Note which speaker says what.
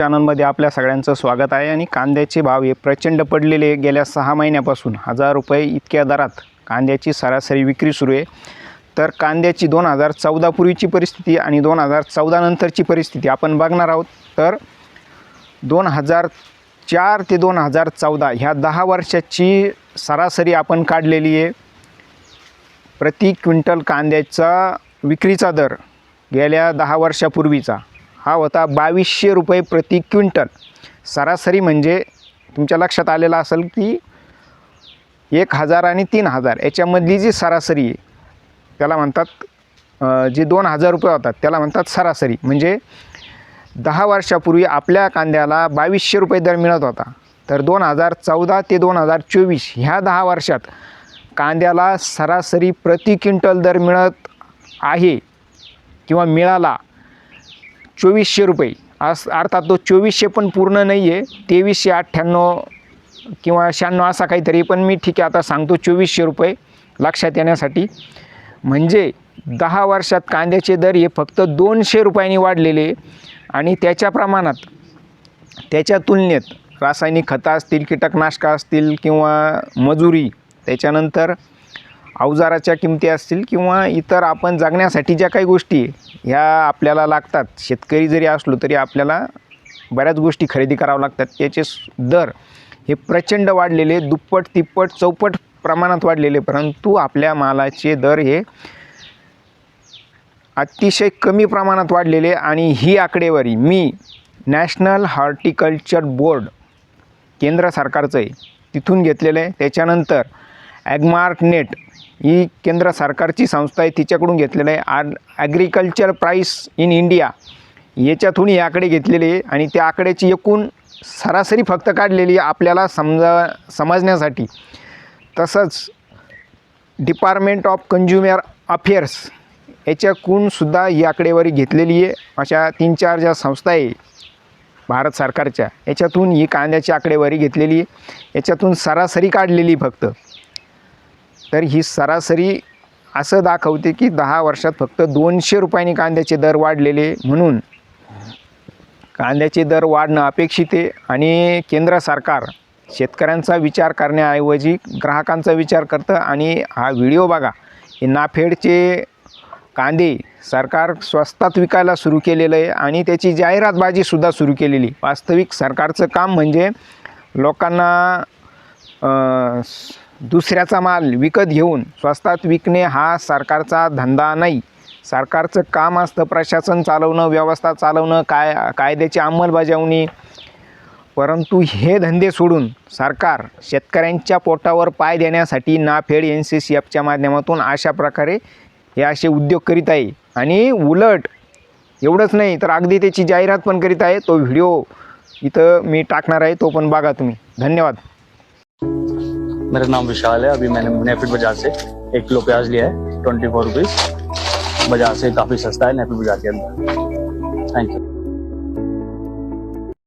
Speaker 1: चॅनलमध्ये आपल्या सगळ्यांचं स्वागत आहे आणि कांद्याचे भाव हे प्रचंड पडलेले गेल्या सहा महिन्यापासून हजार रुपये इतक्या दरात कांद्याची सरासरी विक्री सुरू आहे. तर कांद्याची दोन हजार चौदापूर्वीची परिस्थिती आणि दोन हजार चौदा नंतरची परिस्थिती आपण बघणार आहोत. तर दोन हजार चार ते दोन हजार चौदा ह्या दहा वर्षाची सरासरी आपण काढलेली आहे. प्रति क्विंटल कांद्याचा विक्रीचा दर गेल्या दहा वर्षापूर्वीचा हा होता बावीसशे रुपये प्रति क्विंटल. सरासरी म्हणजे तुमच्या लक्षात आलेलं असेल की एक हजार आणि तीन हजार. याच्यामधली जी सरासरी आहे त्याला म्हणतात जे दोन हजार रुपये होतात त्याला म्हणतात सरासरी. म्हणजे दहा वर्षापूर्वी आपल्या कांद्याला बावीसशे रुपये दर मिळत होता. तर दोन हजार चौदा ते दोन हजार चोवीस ह्या दहा वर्षात कांद्याला सरासरी प्रति क्विंटल दर मिळत आहे किंवा मिळाला चोवीसशे रुपये. अस अर्थात तो चोवीसशे पण पूर्ण नाही आहे तेवीसशे अठ्ठ्याण्णव किंवा शहाण्णव असा काहीतरी पण मी ठीक आहे आता सांगतो चोवीसशे रुपये लक्षात येण्यासाठी. म्हणजे दहा वर्षात कांद्याचे दर हे फक्त दोनशे रुपयांनी वाढलेले आणि त्याच्या प्रमाणात त्याच्या तुलनेत रासायनिक खतं असतील कीटकनाशकं असतील किंवा मजुरी त्याच्यानंतर अवजाराच्या किमती असतील किंवा इतर आपण जगण्यासाठी ज्या काही गोष्टी ह्या आपल्याला लागतात शेतकरी जरी असलो तरी आपल्याला बऱ्याच गोष्टी खरेदी कराव्या लागतात. त्याचे दर हे प्रचंड वाढलेले दुप्पट तिप्पट चौपट प्रमाणात वाढलेले परंतु आपल्या मालाचे दर हे अतिशय कमी प्रमाणात वाढलेले आणि ही आकडेवारी मी नॅशनल हॉर्टिकल्चर बोर्ड केंद्र सरकारचं आहे तिथून घेतलेलं आहे. त्याच्यानंतर ॲगमार्क नेट ही केंद्र सरकारची संस्था आहे तिच्याकडून घेतलेलं आहे. Are agriculture price in India याच्यातून ही आकडे घेतलेले आहे आणि त्या आकड्याची एकूण सरासरी फक्त काढलेली आहे आपल्याला समजा समजण्यासाठी. तसंच डिपार्टमेंट ऑफ कंज्युमर अफेअर्स याच्याकूनसुद्धा ही आकडेवारी घेतलेली आहे. अशा तीन चार ज्या संस्था आहे भारत सरकारच्या याच्यातून ही कांद्याची आकडेवारी घेतलेली आहे. याच्यातून सरासरी काढलेली फक्त. तर ही सरासरी असं दाखवते की दहा वर्षात फक्त दोनशे रुपयांनी कांद्याचे दर वाढलेले म्हणून कांद्याचे दर वाढणं अपेक्षित आहे. आणि केंद्र सरकार शेतकऱ्यांचा विचार करण्याऐवजी ग्राहकांचा विचार करतं. आणि हा व्हिडिओ बघा हे नाफेडचे कांदे सरकार स्वस्तात विकायला सुरू केलेलं आहे आणि त्याची जाहिरातबाजीसुद्धा सुरू केलेली वास्तविक सरकारचं काम म्हणजे लोकांना दुसऱ्याचा माल विकत घेऊन स्वस्तात विकणे हा सरकारचा धंदा नाही. सरकारचं काम असतं प्रशासन चालवणं व्यवस्था चालवणं काय कायद्याची अंमलबजावणी. परंतु हे धंदे सोडून सरकार शेतकऱ्यांच्या पोटावर पाय देण्यासाठी नाफेड एन सी सी एफच्या माध्यमातून अशा प्रकारे हे असे उद्योग करीत आहे. आणि उलट एवढंच नाही तर अगदी त्याची जाहिरात पण करीत आहे. तो व्हिडिओ इथं मी टाकणार आहे तो पण बघा तुम्ही. धन्यवाद.
Speaker 2: मेरा नाम विशाल है। अभी मैंने नेफिड बाजार से एक किलो प्याज लिया है ट्वेंटी फोर रुपीज बाजार से काफी सस्ता है नेपिड बाजार के अंदर। Thank you